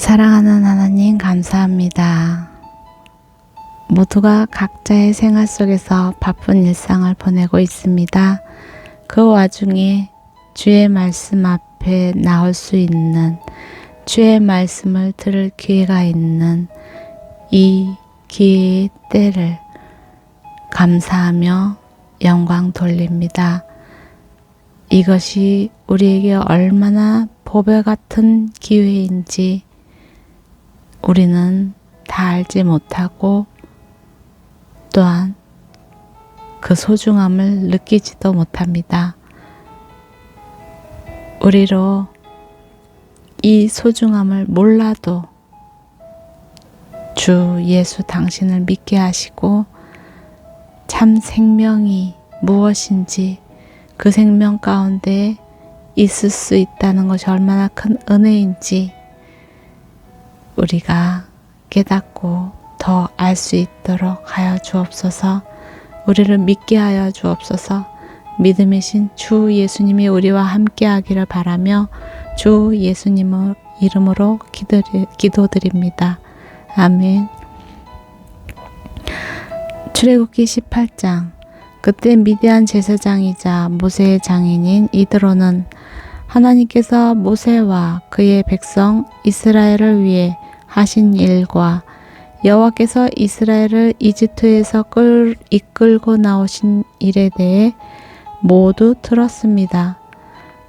사랑하는 하나님 감사합니다. 모두가 각자의 생활 속에서 바쁜 일상을 보내고 있습니다. 그 와중에 주의 말씀 앞에 나올 수 있는 주의 말씀을 들을 기회가 있는 이 기회의 때를 감사하며 영광 돌립니다. 이것이 우리에게 얼마나 보배 같은 기회인지 우리는 다 알지 못하고 또한 그 소중함을 느끼지도 못합니다. 우리로 이 소중함을 몰라도 주 예수 당신을 믿게 하시고 참 생명이 무엇인지 그 생명 가운데 있을 수 있다는 것이 얼마나 큰 은혜인지 우리가 깨닫고 더 알 수 있도록 하여 주옵소서 우리를 믿게 하여 주옵소서 믿음의 신 주 예수님이 우리와 함께 하기를 바라며 주 예수님의 이름으로 기도리, 기도드립니다. 아멘. 출애굽기 18장 그때 미디안 제사장이자 모세의 장인인 이드로는 하나님께서 모세와 그의 백성 이스라엘을 위해 하신 일과 여호와께서 이스라엘을 이집트에서 끌, 이끌고 나오신 일에 대해 모두 들었습니다.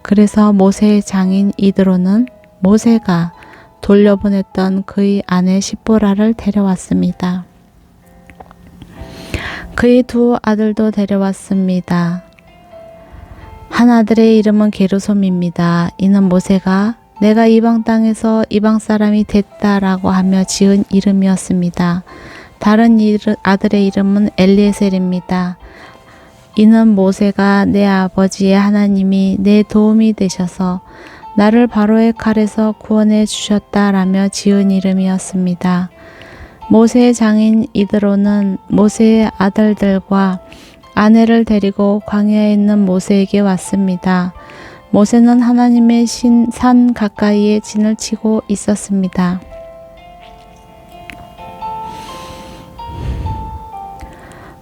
그래서 모세의 장인 이드로는 모세가 돌려보냈던 그의 아내 시보라를 데려왔습니다. 그의 두 아들도 데려왔습니다. 한 아들의 이름은 게르솜입니다. 이는 모세가 내가 이방 땅에서 이방 사람이 됐다라고 하며 지은 이름이었습니다. 다른 이르, 아들의 이름은 엘리에셀입니다. 이는 모세가 내 아버지의 하나님이 내 도움이 되셔서 나를 바로의 칼에서 구원해 주셨다라며 지은 이름이었습니다. 모세의 장인 이드로는 모세의 아들들과 아내를 데리고 광야에 있는 모세에게 왔습니다. 모세는 하나님의 신 산 가까이에 진을 치고 있었습니다.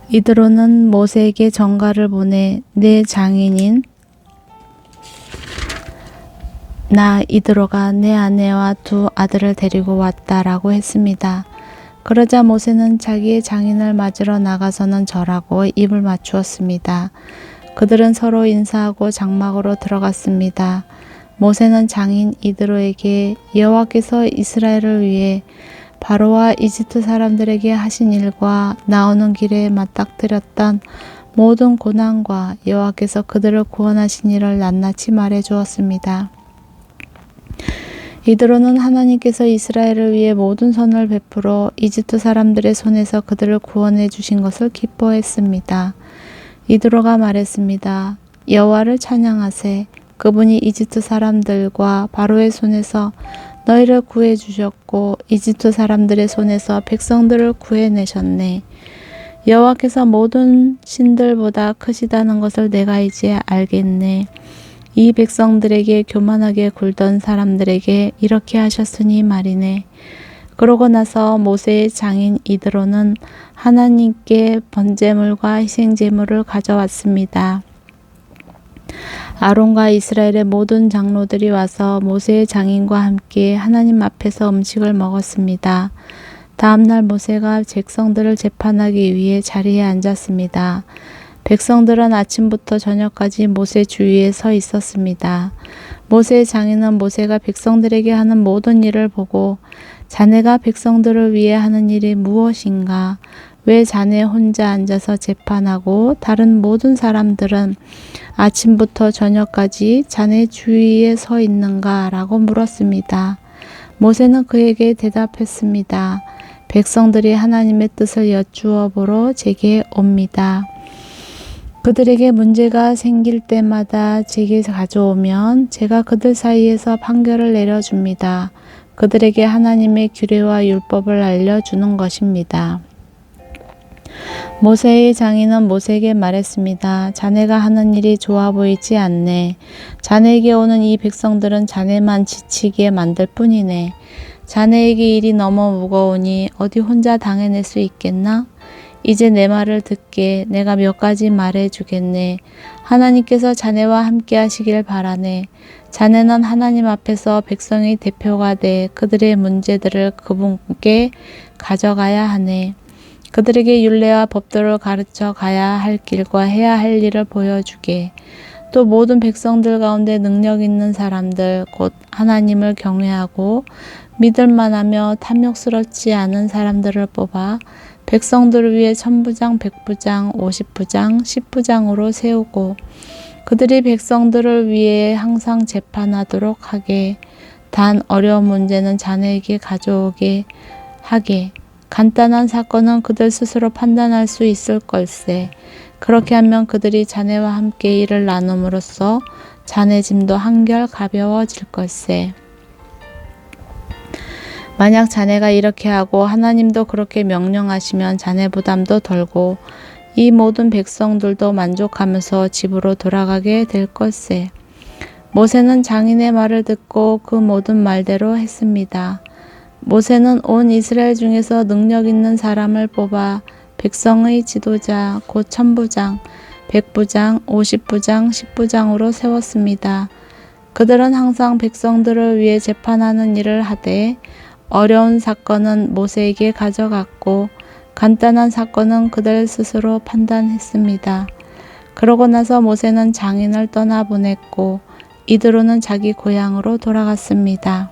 이드로는 모세에게 전가를 보내 내 장인인 나 이드로가 내 아내와 두 아들을 데리고 왔다라고 했습니다. 그러자 모세는 자기의 장인을 맞으러 나가서는 절하고 입을 맞추었습니다. 그들은 서로 인사하고 장막으로 들어갔습니다. 모세는 장인 이드로에게 여호와께서 이스라엘을 위해 바로와 이집트 사람들에게 하신 일과 나오는 길에 맞닥뜨렸던 모든 고난과 여호와께서 그들을 구원하신 일을 낱낱이 말해 주었습니다. 이드로는 하나님께서 이스라엘을 위해 모든 선을 베풀어 이집트 사람들의 손에서 그들을 구원해 주신 것을 기뻐했습니다. 이드로가 말했습니다. 여호와를 찬양하세. 그분이 이집트 사람들과 바로의 손에서 너희를 구해 주셨고 이집트 사람들의 손에서 백성들을 구해내셨네. 여호와께서 모든 신들보다 크시다는 것을 내가 이제 알겠네. 이 백성들에게 교만하게 굴던 사람들에게 이렇게 하셨으니 말이네. 그러고 나서 모세의 장인 이드로는 하나님께 번제물과 희생제물을 가져왔습니다. 아론과 이스라엘의 모든 장로들이 와서 모세의 장인과 함께 하나님 앞에서 음식을 먹었습니다. 다음날 모세가 백성들을 재판하기 위해 자리에 앉았습니다. 백성들은 아침부터 저녁까지 모세 주위에 서 있었습니다. 모세의 장인은 모세가 백성들에게 하는 모든 일을 보고 자네가 백성들을 위해 하는 일이 무엇인가? 왜 자네 혼자 앉아서 재판하고 다른 모든 사람들은 아침부터 저녁까지 자네 주위에 서 있는가? 라고 물었습니다. 모세는 그에게 대답했습니다. 백성들이 하나님의 뜻을 여쭈어 보러 제게 옵니다. 그들에게 문제가 생길 때마다 제게 가져오면 제가 그들 사이에서 판결을 내려줍니다. 그들에게 하나님의 규례와 율법을 알려주는 것입니다. 모세의 장인은 모세에게 말했습니다. 자네가 하는 일이 좋아 보이지 않네. 자네에게 오는 이 백성들은 자네만 지치게 만들 뿐이네. 자네에게 일이 너무 무거우니 어디 혼자 당해낼 수 있겠나? 이제 내 말을 듣게 내가 몇 가지 말해 주겠네. 하나님께서 자네와 함께 하시길 바라네. 자네는 하나님 앞에서 백성의 대표가 돼 그들의 문제들을 그분께 가져가야 하네. 그들에게 율례와 법도를 가르쳐 가야 할 길과 해야 할 일을 보여주게. 또 모든 백성들 가운데 능력 있는 사람들, 곧 하나님을 경외하고 믿을 만하며 탐욕스럽지 않은 사람들을 뽑아 백성들을 위해 천부장, 백부장, 오십부장, 십부장으로 세우고 그들이 백성들을 위해 항상 재판하도록 하게 단 어려운 문제는 자네에게 가져오게 하게 간단한 사건은 그들 스스로 판단할 수 있을 걸세. 그렇게 하면 그들이 자네와 함께 일을 나눔으로써 자네 짐도 한결 가벼워질 걸세. 만약 자네가 이렇게 하고 하나님도 그렇게 명령하시면 자네 부담도 덜고 이 모든 백성들도 만족하면서 집으로 돌아가게 될 걸세. 모세는 장인의 말을 듣고 그 모든 말대로 했습니다. 모세는 온 이스라엘 중에서 능력 있는 사람을 뽑아 백성의 지도자 곧 천부장, 백부장, 오십부장, 십부장으로 세웠습니다. 그들은 항상 백성들을 위해 재판하는 일을 하되 어려운 사건은 모세에게 가져갔고 간단한 사건은 그들 스스로 판단했습니다. 그러고 나서 모세는 장인을 떠나보냈고 이드로는 자기 고향으로 돌아갔습니다.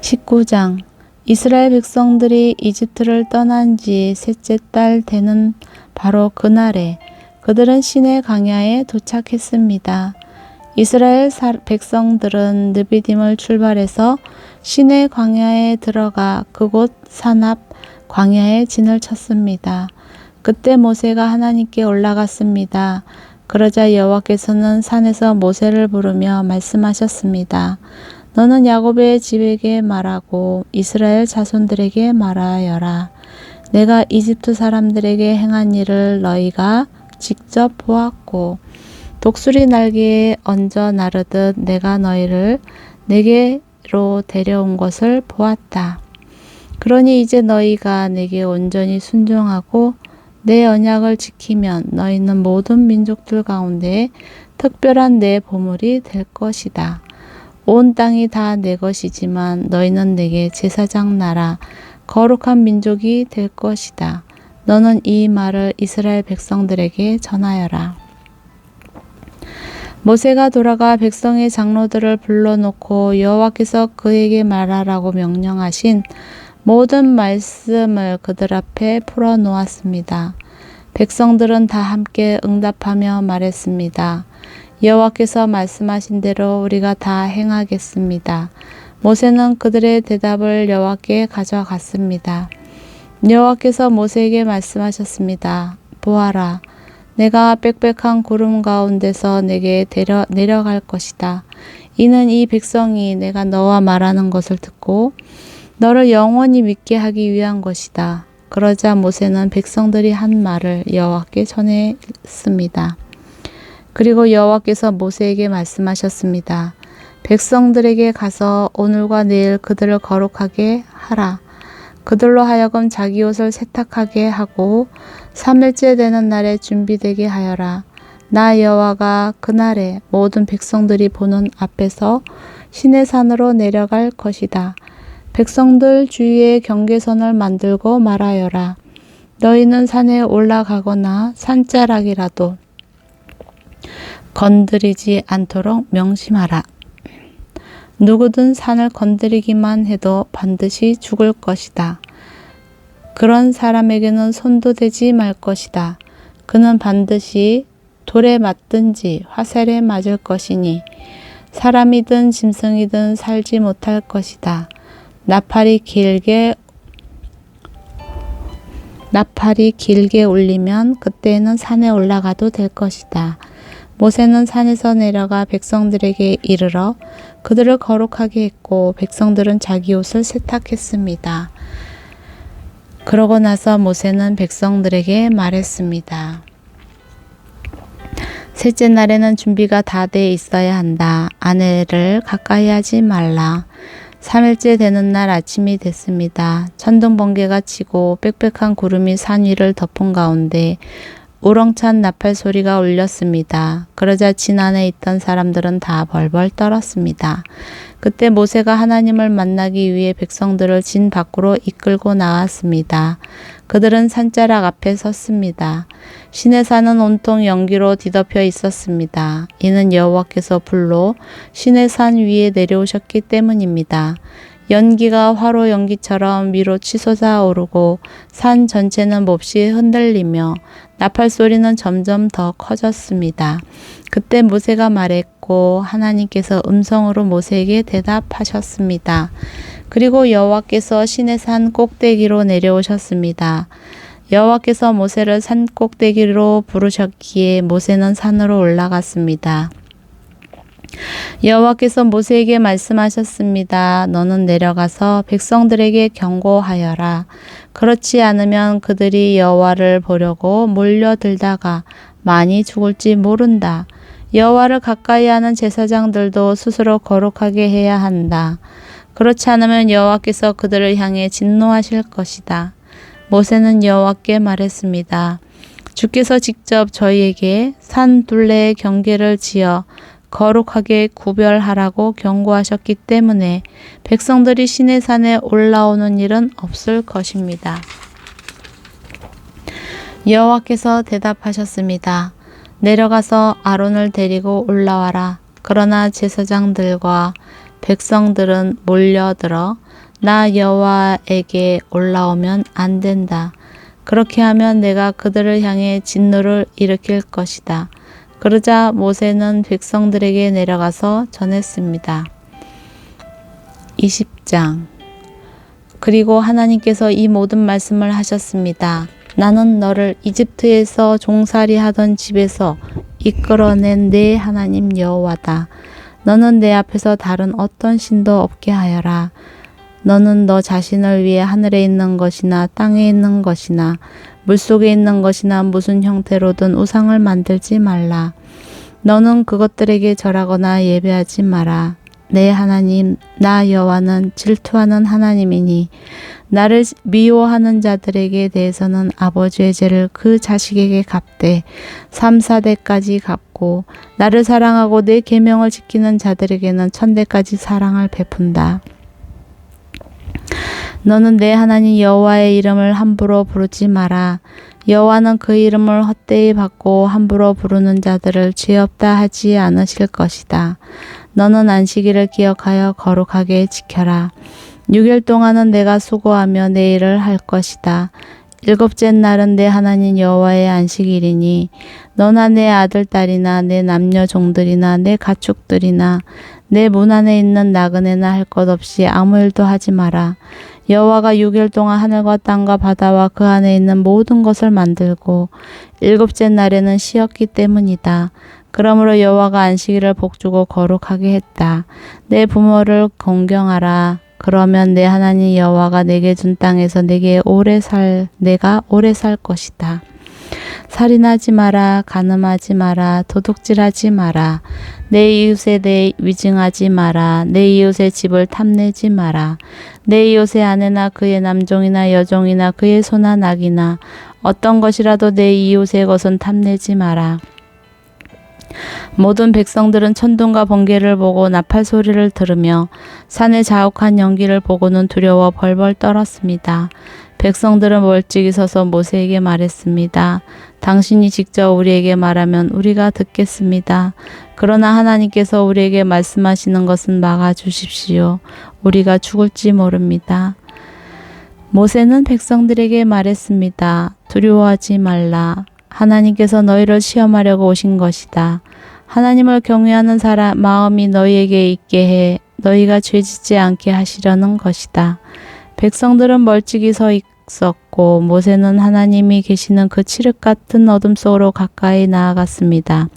19장 이스라엘 백성들이 이집트를 떠난 지 셋째 달 되는 바로 그날에 그들은 시내 강야에 도착했습니다. 이스라엘 백성들은 느비딤을 출발해서 시내 광야에 들어가 그곳 산앞 광야에 진을 쳤습니다. 그때 모세가 하나님께 올라갔습니다. 그러자 여호와께서는 산에서 모세를 부르며 말씀하셨습니다. 너는 야곱의 집에게 말하고 이스라엘 자손들에게 말하여라. 내가 이집트 사람들에게 행한 일을 너희가 직접 보았고 독수리 날개에 얹어 나르듯 내가 너희를 내게 로 데려온 것을 보았다. 그러니 이제 너희가 내게 온전히 순종하고 내 언약을 지키면 너희는 모든 민족들 가운데 특별한 내 보물이 될 것이다. 온 땅이 다 내 것이지만 너희는 내게 제사장 나라 거룩한 민족이 될 것이다. 너는 이 말을 이스라엘 백성들에게 전하여라. 모세가 돌아가 백성의 장로들을 불러놓고 여호와께서 그에게 말하라고 명령하신 모든 말씀을 그들 앞에 풀어 놓았습니다. 백성들은 다 함께 응답하며 말했습니다. 여호와께서 말씀하신 대로 우리가 다 행하겠습니다. 모세는 그들의 대답을 여호와께 가져갔습니다. 여호와께서 모세에게 말씀하셨습니다. 보아라, 내가 빽빽한 구름 가운데서 내게 데려, 내려갈 것이다. 이는 이 백성이 내가 너와 말하는 것을 듣고 너를 영원히 믿게 하기 위한 것이다. 그러자 모세는 백성들이 한 말을 여호와께 전했습니다. 그리고 여호와께서 모세에게 말씀하셨습니다. 백성들에게 가서 오늘과 내일 그들을 거룩하게 하라. 그들로 하여금 자기 옷을 세탁하게 하고 3일째 되는 날에 준비되게 하여라. 나 여호와가 그날에 모든 백성들이 보는 앞에서 신의 산으로 내려갈 것이다. 백성들 주위에 경계선을 만들고 말하여라. 너희는 산에 올라가거나 산자락이라도 건드리지 않도록 명심하라. 누구든 산을 건드리기만 해도 반드시 죽을 것이다. 그런 사람에게는 손도 대지 말 것이다. 그는 반드시 돌에 맞든지 화살에 맞을 것이니 사람이든 짐승이든 살지 못할 것이다. 나팔이 길게 나팔이 길게 울리면 그때에는 산에 올라가도 될 것이다. 모세는 산에서 내려가 백성들에게 이르러 그들을 거룩하게 했고 백성들은 자기 옷을 세탁했습니다. 그러고 나서 모세는 백성들에게 말했습니다. 셋째 날에는 준비가 다 돼 있어야 한다. 아내를 가까이 하지 말라. 3일째 되는 날 아침이 됐습니다. 천둥 번개가 치고 빽빽한 구름이 산 위를 덮은 가운데 우렁찬 나팔 소리가 울렸습니다. 그러자 지난해 있던 사람들은 다 벌벌 떨었습니다. 그때 모세가 하나님을 만나기 위해 백성들을 진 밖으로 이끌고 나왔습니다. 그들은 산자락 앞에 섰습니다. 신의 산은 온통 연기로 뒤덮여 있었습니다. 이는 여호와께서 불로 신의 산 위에 내려오셨기 때문입니다. 연기가 화로 연기처럼 위로 치솟아 오르고 산 전체는 몹시 흔들리며 나팔 소리는 점점 더 커졌습니다. 그때 모세가 말했고 하나님께서 음성으로 모세에게 대답하셨습니다. 그리고 여호와께서 신의 산 꼭대기로 내려오셨습니다. 여호와께서 모세를 산 꼭대기로 부르셨기에 모세는 산으로 올라갔습니다. 여호와께서 모세에게 말씀하셨습니다. 너는 내려가서 백성들에게 경고하여라. 그렇지 않으면 그들이 여호와를 보려고 몰려들다가 많이 죽을지 모른다. 여호와를 가까이 하는 제사장들도 스스로 거룩하게 해야 한다. 그렇지 않으면 여호와께서 그들을 향해 진노하실 것이다. 모세는 여호와께 말했습니다. 주께서 직접 저희에게 산 둘레의 경계를 지어 거룩하게 구별하라고 경고하셨기 때문에 백성들이 신의 산에 올라오는 일은 없을 것입니다. 여호와께서 대답하셨습니다. 내려가서 아론을 데리고 올라와라. 그러나 제사장들과 백성들은 몰려들어 나 여호와에게 올라오면 안 된다. 그렇게 하면 내가 그들을 향해 진노를 일으킬 것이다. 그러자 모세는 백성들에게 내려가서 전했습니다. 20장 그리고 하나님께서 이 모든 말씀을 하셨습니다. 나는 너를 이집트에서 종살이 하던 집에서 이끌어낸 내 하나님 여호와다. 너는 내 앞에서 다른 어떤 신도 없게 하여라. 너는 너 자신을 위해 하늘에 있는 것이나 땅에 있는 것이나 물속에 있는 것이나 무슨 형태로든 우상을 만들지 말라. 너는 그것들에게 절하거나 예배하지 마라. 내 하나님 나 여호와는 질투하는 하나님이니 나를 미워하는 자들에게 대해서는 아버지의 죄를 그 자식에게 갚되 3, 4대까지 갚고 나를 사랑하고 내 계명을 지키는 자들에게는 천대까지 사랑을 베푼다. 너는 내 하나님 여호와의 이름을 함부로 부르지 마라. 여호와는 그 이름을 헛되이 받고 함부로 부르는 자들을 죄 없다 하지 않으실 것이다. 너는 안식일을 기억하여 거룩하게 지켜라. 6일 동안은 내가 수고하며 내 일을 할 것이다. 일곱째 날은 내 하나님 여호와의 안식일이니 너나 내 아들 딸이나 내 남녀 종들이나 내 가축들이나 내 문 안에 있는 나그네나 할 것 없이 아무 일도 하지 마라. 여호와가 6일 동안 하늘과 땅과 바다와 그 안에 있는 모든 것을 만들고 일곱째 날에는 쉬었기 때문이다. 그러므로 여호와가 안식일을 복주고 거룩하게 했다. 내 부모를 공경하라. 그러면 내 하나님 여호와가 내게 준 땅에서 내게 오래 살 내가 오래 살 것이다. 살인하지 마라, 간음하지 마라, 도둑질하지 마라, 내 이웃에 대해 위증하지 마라, 내 이웃의 집을 탐내지 마라, 내 이웃의 아내나 그의 남종이나 여종이나 그의 소나 낙이나 어떤 것이라도 내 이웃의 것은 탐내지 마라. 모든 백성들은 천둥과 번개를 보고 나팔 소리를 들으며 산의 자욱한 연기를 보고는 두려워 벌벌 떨었습니다. 백성들은 멀찍이 서서 모세에게 말했습니다. 당신이 직접 우리에게 말하면 우리가 듣겠습니다. 그러나 하나님께서 우리에게 말씀하시는 것은 막아 주십시오. 우리가 죽을지 모릅니다. 모세는 백성들에게 말했습니다. 두려워하지 말라. 하나님께서 너희를 시험하려고 오신 것이다. 하나님을 경외하는 사람 마음이 너희에게 있게 해 너희가 죄짓지 않게 하시려는 것이다. 백성들은 멀찍이 서 있었고 모세는 하나님이 계시는 그 칠흑 같은 어둠 속으로 가까이 나아갔습니다.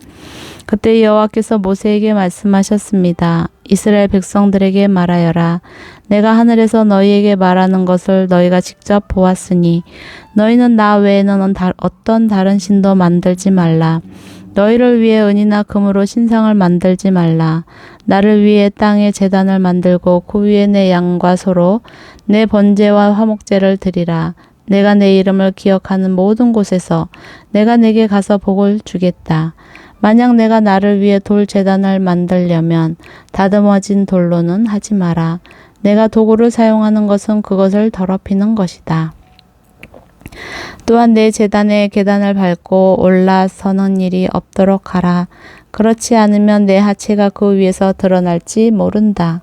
그때 여호와께서 모세에게 말씀하셨습니다. 이스라엘 백성들에게 말하여라. 내가 하늘에서 너희에게 말하는 것을 너희가 직접 보았으니 너희는 나 외에는 다- 어떤 다른 신도 만들지 말라. 너희를 위해 은이나 금으로 신상을 만들지 말라. 나를 위해 땅에 재단을 만들고 그 위에 내 양과 소로 내 번제와 화목제를 드리라. 내가 내 이름을 기억하는 모든 곳에서 내가 내게 가서 복을 주겠다. 만약 내가 나를 위해 돌 재단을 만들려면 다듬어진 돌로는 하지 마라. 내가 도구를 사용하는 것은 그것을 더럽히는 것이다. 또한 내 재단에 계단을 밟고 올라서는 일이 없도록 하라. 그렇지 않으면 내 하체가 그 위에서 드러날지 모른다.